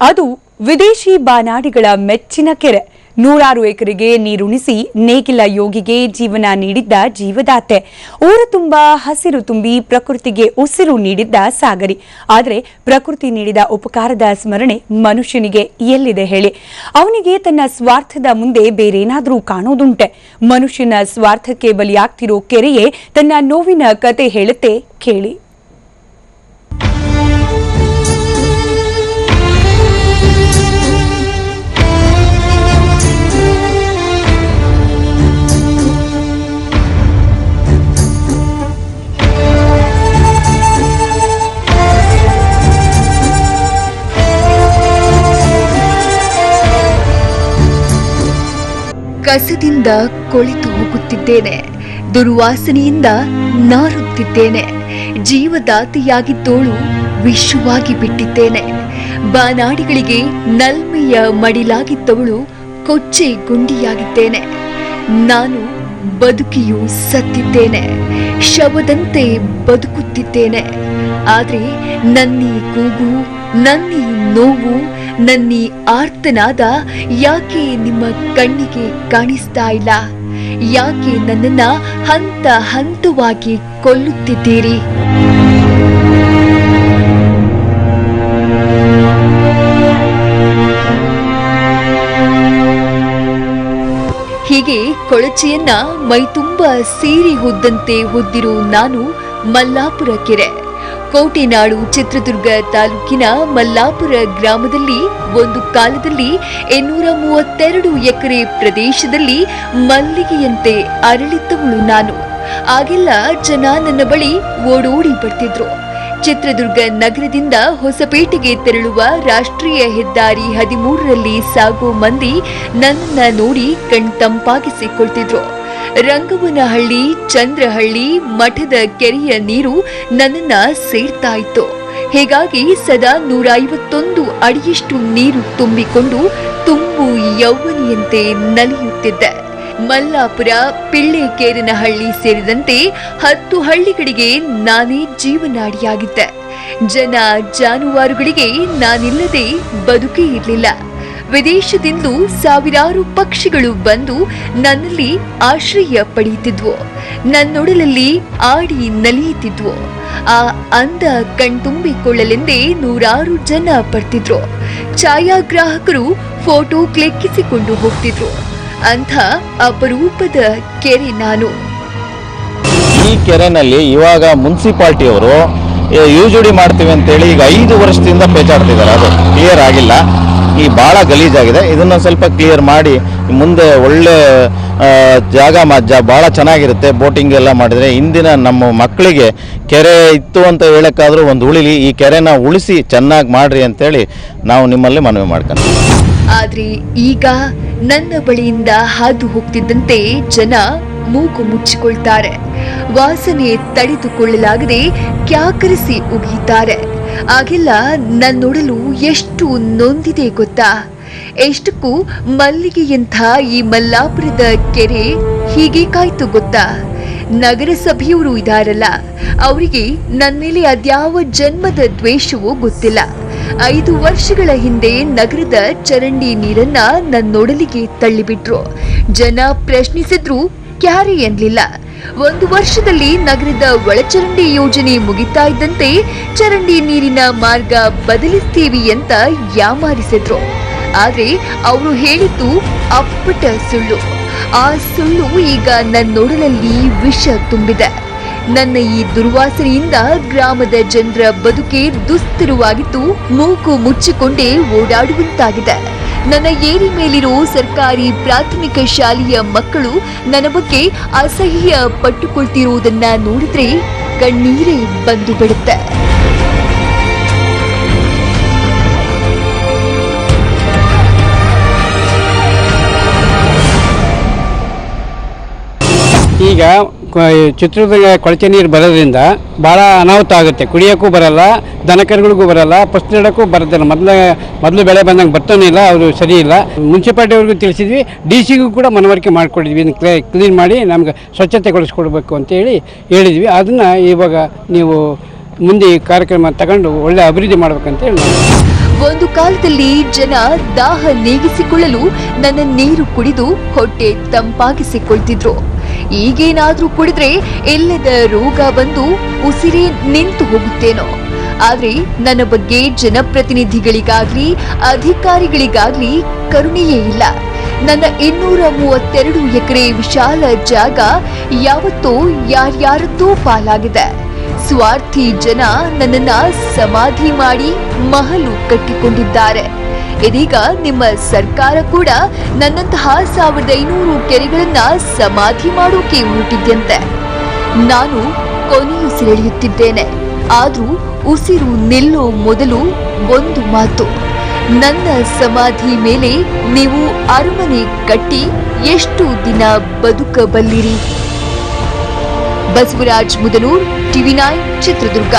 ಅದು ವಿದೇಶಿ ಬಾನಾಡಿಗಳ ಮೆಚ್ಚಿನ ಕೆರೆ. ನೂರಾರು ಎಕರೆಗೆ ನೀರುಣಿಸಿ ನೇಗಿಲ ಯೋಗಿಗೆ ಜೀವನ ನೀಡಿದ್ದ ಜೀವದಾತೆ. ಊರ ತುಂಬ ಹಸಿರು ತುಂಬಿ ಪ್ರಕೃತಿಗೆ ಉಸಿರು ನೀಡಿದ್ದ ಸಾಗರಿ. ಆದರೆ ಪ್ರಕೃತಿ ನೀಡಿದ ಉಪಕಾರದ ಸ್ಮರಣೆ ಮನುಷ್ಯನಿಗೆ ಎಲ್ಲಿದೆ ಹೇಳಿ. ಅವನಿಗೆ ತನ್ನ ಸ್ವಾರ್ಥದ ಮುಂದೆ ಬೇರೇನಾದರೂ ಕಾಣೋದುಂಟೆ. ಮನುಷ್ಯನ ಸ್ವಾರ್ಥಕ್ಕೆ ಬಲಿಯಾಗ್ತಿರೋ ಕೆರೆಯೇ ತನ್ನ ನೋವಿನ ಕತೆ ಹೇಳುತ್ತೆ ಕೇಳಿ. ಕಸದಿಂದ ಕೊಳೆತು ಹೋಗುತ್ತಿದ್ದೇನೆ. ದುರ್ವಾಸನೆಯಿಂದ ನಾರುತ್ತಿದ್ದೇನೆ. ಜೀವದಾತಿಯಾಗಿದ್ದೋಳು ವಿಶ್ವವಾಗಿ ಬಿಟ್ಟಿದ್ದೇನೆ. ಬಾನಾಡಿಗಳಿಗೆ ನಲ್ಮೆಯ ಮಡಿಲಾಗಿದ್ದವಳು ಕೊಚ್ಚೆ ಗುಂಡಿಯಾಗಿದ್ದೇನೆ. ನಾನು ಬದುಕಿಯೂ ಸತ್ತಿದ್ದೇನೆ. ಶವದಂತೆ ಬದುಕುತ್ತಿದ್ದೇನೆ. ಆದ್ರೆ ನನ್ನೀ ಕೂಗು, ನನ್ನೀ ನೋವು ನನ್ನೀ ಆರ್ತನಾದ ಯಾಕೆ ನಿಮ್ಮ ಕಣ್ಣಿಗೆ ಕಾಣಿಸ್ತಾ ಇಲ್ಲ? ಯಾಕೆ ನನ್ನನ್ನ ಹಂತ ಹಂತವಾಗಿ ಕೊಲ್ಲುತ್ತಿದ್ದೀರಿ? ಹೀಗೆ ಕೊಳಚೆಯನ್ನ ಮೈತುಂಬ ಸೀರಿ ಹುದ್ದಂತೆ ಹೊದ್ದಿರು ನಾನು ಮಲ್ಲಾಪುರ ಕೆರೆ. ಕೋಟೆನಾಡು ಚಿತ್ರದುರ್ಗ ತಾಲೂಕಿನ ಮಲ್ಲಾಪುರ ಗ್ರಾಮದಲ್ಲಿ ಒಂದು ಕಾಲದಲ್ಲಿ ಇನ್ನೂರ ಮೂವತ್ತೆರಡು ಎಕರೆ ಪ್ರದೇಶದಲ್ಲಿ ಮಲ್ಲಿಗೆಯಂತೆ ಅರಳಿದ್ದವಳು ನಾನು. ಆಗೆಲ್ಲ ಜನ ನನ್ನ ಬಳಿ ಓಡೋಡಿ ಬರ್ತಿದ್ರು. ಚಿತ್ರದುರ್ಗ ನಗರದಿಂದ ಹೊಸಪೇಟೆಗೆ ತೆರಳುವ ರಾಷ್ಟ್ರೀಯ ಹೆದ್ದಾರಿ ಹದಿಮೂರರಲ್ಲಿ ಸಾಗೋ ಮಂದಿ ನನ್ನ ನೋಡಿ ಕಣ್ತಂಪಾಗಿಸಿಕೊಳ್ತಿದ್ರು. ರಂಗವನಹಳ್ಳಿ, ಚಂದ್ರಹಳ್ಳಿ ಮಠದ ಕೆರೆಯ ನೀರು ನನ್ನನ್ನ ಸೇರ್ತಾ ಇತ್ತು ಹೀಗಾಗಿ ಸದಾ ನೂರ ಐವತ್ತೊಂದು ಅಡಿಯಷ್ಟು ನೀರು ತುಂಬಿಕೊಂಡು ತುಂಬು ಯೌವನಿಯಂತೆ ನಲಿಯುತ್ತಿದ್ದೆ. ಮಲ್ಲಾಪುರ, ಪಿಳ್ಳೆಕೇರನಹಳ್ಳಿ ಸೇರಿದಂತೆ ಹತ್ತು ಹಳ್ಳಿಗಳಿಗೆ ನಾನೇ ಜೀವನಾಡಿಯಾಗಿದ್ದೆ. ಜನ ಜಾನುವಾರುಗಳಿಗೆ ನಾನಿಲ್ಲದೆ ಬದುಕೇ ಇರಲಿಲ್ಲ. ವಿದೇಶದಿಂದ ಸಾವಿರಾರು ಪಕ್ಷಿಗಳು ಬಂದು ನನ್ನಲ್ಲಿ ಆಶ್ರಯ ಪಡೆಯುತ್ತಿದ್ವು. ನನ್ನೊಡಲಲ್ಲಿ ಆಡಿ ನಲಿಯುತ್ತಿದ್ವು. ಆ ಅಂದ ಕಣ್ತುಂಬಿಕೊಳ್ಳಲೆಂದೇ ನೂರಾರು ಜನ ಬರ್ತಿದ್ರು. ಛಾಯಾಗ್ರಾಹಕರು ಫೋಟೋ ಕ್ಲಿಕ್ಕಿಸಿಕೊಂಡು ಹೋಗ್ತಿದ್ರು. ಅಂಥ ಅಪರೂಪದ ಕೆರೆ ನಾನು. ಈ ಕೆರೆನಲ್ಲಿ ಇವಾಗ ಮುನ್ಸಿಪಾಲ್ಟಿಯವರು ಯೂಜುಡಿ ಮಾಡ್ತೀವಿ ಅಂತೇಳಿ ಈಗ ಐದು ವರ್ಷದಿಂದ ಪೇಚಾಡ್ತಿದ್ದಾರೆ. ಅದು ಕ್ಲಿಯರ್ ಆಗಿಲ್ಲ. ಈ ಭಾಳ ಗಲೀಜಾಗಿದೆ. ಇದನ್ನು ಸ್ವಲ್ಪ ಕ್ಲಿಯರ್ ಮಾಡಿ, ಮುಂದೆ ಒಳ್ಳೆ ಜಾಗ ಮಜ್ಜ ಭಾಳ ಚೆನ್ನಾಗಿರುತ್ತೆ ಬೋಟಿಂಗ್ ಎಲ್ಲ ಮಾಡಿದರೆ. ಇಂದಿನ ನಮ್ಮ ಮಕ್ಕಳಿಗೆ ಕೆರೆ ಇತ್ತು ಅಂತ ಹೇಳೋಕ್ಕಾದರೂ ಒಂದು ಉಳಿಲಿ, ಈ ಕೆರೆನ ಉಳಿಸಿ ಚೆನ್ನಾಗಿ ಮಾಡ್ರಿ ಅಂತೇಳಿ ನಾವು ನಿಮ್ಮಲ್ಲಿ ಮನವಿ ಮಾಡ್ಕೊಂತೀವಿ. ಆದ್ರೆ ಈಗ ನನ್ನ ಬಳಿಯಿಂದ ಹಾದು ಹೋಗ್ತಿದ್ದಂತೆ ಜನ ಮೂಗು ಮುಚ್ಚಿಕೊಳ್ತಾರೆ. ವಾಸನೆ ತಡೆದುಕೊಳ್ಳಲಾಗದೆ ಕ್ಯಾಕರಿಸಿ ಉಗಿತಾರೆ ಆಗೆಲ್ಲ ನನ್ನೊಡಲು ಎಷ್ಟು ನೊಂದಿದೆ ಗೊತ್ತಾ? ಎಷ್ಟಕ್ಕೂ ಮಲ್ಲಿಗೆಯಂಥ ಈ ಮಲ್ಲಾಪುರದ ಕೆರೆ ಹೀಗೆ ಕಾಯ್ತು ಗೊತ್ತಾ? ನಗರಸಭೆಯವರು ಇದಾರಲ್ಲ, ಅವರಿಗೆ ನನ್ನ ಮೇಲೆ ಅದ್ಯಾವ ಜನ್ಮದ ದ್ವೇಷವೂ ಗೊತ್ತಿಲ್ಲ. ಐದು ವರ್ಷಗಳ ಹಿಂದೆ ನಗರದ ಚರಂಡಿ ನೀರನ್ನ ನನ್ನೊಡಲಿಗೆ ತಳ್ಳಿಬಿಟ್ರು. ಜನ ಪ್ರಶ್ನಿಸಿದ್ರು ಕ್ಯಾರೆ ಎನ್ಲಿಲ್ಲ. ಒಂದು ವರ್ಷದಲ್ಲಿ ನಗರದ ಒಳಚರಂಡಿ ಯೋಜನೆ ಮುಗಿತಾ ಇದ್ದಂತೆ ಚರಂಡಿ ನೀರಿನ ಮಾರ್ಗ ಬದಲಿಸ್ತೀವಿ ಅಂತ ಯಾಮಾರಿಸಿದ್ರು. ಆದ್ರೆ ಅವರು ಹೇಳಿದ್ದು ಅಪ್ಪಟ ಸುಳ್ಳು. ಆ ಸುಳ್ಳು ಈಗ ನನ್ನೊಡಲಲ್ಲಿ ವಿಷ ತುಂಬಿದೆ. ನನ್ನ ಈ ದುರ್ವಾಸನೆಯಿಂದ ಗ್ರಾಮದ ಜನರ ಬದುಕೆ ದುಸ್ತರವಾಗಿದ್ದು ಮೂಗು ಮುಚ್ಚಿಕೊಂಡೇ ಓಡಾಡುವಂತಾಗಿದೆ. ನನ್ನ ಏರಿ ಮೇಲಿರೋ ಸರ್ಕಾರಿ ಪ್ರಾಥಮಿಕ ಶಾಲೆಯ ಮಕ್ಕಳು ನನ್ನ ಬಗ್ಗೆ ಅಸಹ್ಯ ಪಟ್ಟುಕೊಳ್ತಿರುವುದನ್ನ ನೋಡಿದ್ರೆ ಕಣ್ಣೀರೇ ಬಂದು ಬಿಡುತ್ತೆ. ಈಗ ಚಿತ್ರದುರ್ಗ ಕೊಳಚೆ ನೀರು ಬರೋದ್ರಿಂದ ಭಾಳ ಅನಾಹುತ ಆಗುತ್ತೆ. ಕುಡಿಯೋಕ್ಕೂ ಬರಲ್ಲ, ದನಕರುಗಳಿಗೂ ಬರಲ್ಲ ನೀಡೋಕ್ಕೂ ಬರೋದಿಲ್ಲ ಮೊದಲ ಮೊದಲು ಬೆಳೆ ಬಂದಂಗೆ ಬರ್ತಾನೆ ಇಲ್ಲ, ಅವರು ಸರಿ ಇಲ್ಲ. ಮುನ್ಸಿಪಾಲ್ಟಿಯವ್ರಿಗೂ ತಿಳಿಸಿದ್ವಿ, ಡಿ ಸಿಗೂ ಕೂಡ ಮನವರಿಕೆ ಇದನ್ನ ಕ್ಲೇ ಕ್ಲೀನ್ ಮಾಡಿ ನಮ್ಗೆ ಸ್ವಚ್ಛತೆಗೊಳಿಸ್ಕೊಡ್ಬೇಕು ಅಂತೇಳಿ ಹೇಳಿದ್ವಿ. ಅದನ್ನು ಇವಾಗ ನೀವು ಮುಂದೆ ಕಾರ್ಯಕ್ರಮ ತಗೊಂಡು ಒಳ್ಳೆ ಅಭಿವೃದ್ಧಿ ಮಾಡ್ಬೇಕಂತ ಹೇಳಿ ನಾವು ಒಂದು ಕಾಲದಲ್ಲಿ ಜನ ದಾಹ ನೀಗಿಸಿಕೊಳ್ಳಲು ನನ್ನ ನೀರು ಕುಡಿದು ಹೊಟ್ಟೆ ತಂಪಾಗಿಸಿಕೊಳ್ತಿದ್ರು. ಈಗೇನಾದ್ರೂ ಕುಡಿದ್ರೆ ಎಲ್ಲದ ರೋಗ ಬಂದು ಉಸಿರೇ ನಿಂತು ಹೋಗುತ್ತೇನೋ. ಆದ್ರೆ ನನ್ನ ಬಗ್ಗೆ ಜನಪ್ರತಿನಿಧಿಗಳಿಗಾಗ್ಲಿ, ಅಧಿಕಾರಿಗಳಿಗಾಗ್ಲಿ ಕರುಣೆಯೇ ಇಲ್ಲ. ನನ್ನ ಇನ್ನೂರ ಮೂವತ್ತೆರಡು ಎಕರೆ ವಿಶಾಲ ಜಾಗ ಯಾವತ್ತೋ ಯಾರ್ಯಾರದ್ದೋ ಪಾಲಾಗಿದೆ. ಸ್ವಾರ್ಥಿ ಜನ ನನ್ನನ್ನ ಸಮಾಧಿ ಮಾಡಿ ಮಹಲು ಕಟ್ಟಿಕೊಂಡಿದ್ದಾರೆ. ಇದೀಗ ನಿಮ್ಮ ಸರ್ಕಾರ ಕೂಡ ನನ್ನಂತಹ ಸಾವಿರದ ಐನೂರು ಕೆರೆಗಳನ್ನ ಸಮಾಧಿ ಮಾಡೋಕೆ ಹೊರಟಿದ್ಯಂತೆ ನಾನು ಕೊನೆಯುಸಿರೆಳೆಯುತ್ತಿದ್ದೇನೆ ಆದರೂ ಉಸಿರು ನಿಲ್ಲೋ ಮೊದಲು ಒಂದು ಮಾತು. ನನ್ನ ಸಮಾಧಿ ಮೇಲೆ ನೀವು ಅರಮನೆ ಕಟ್ಟಿ ಎಷ್ಟು ದಿನ ಬದುಕಬಲ್ಲಿರಿ? Basavaraj Mudanur TV nine Chitradurga.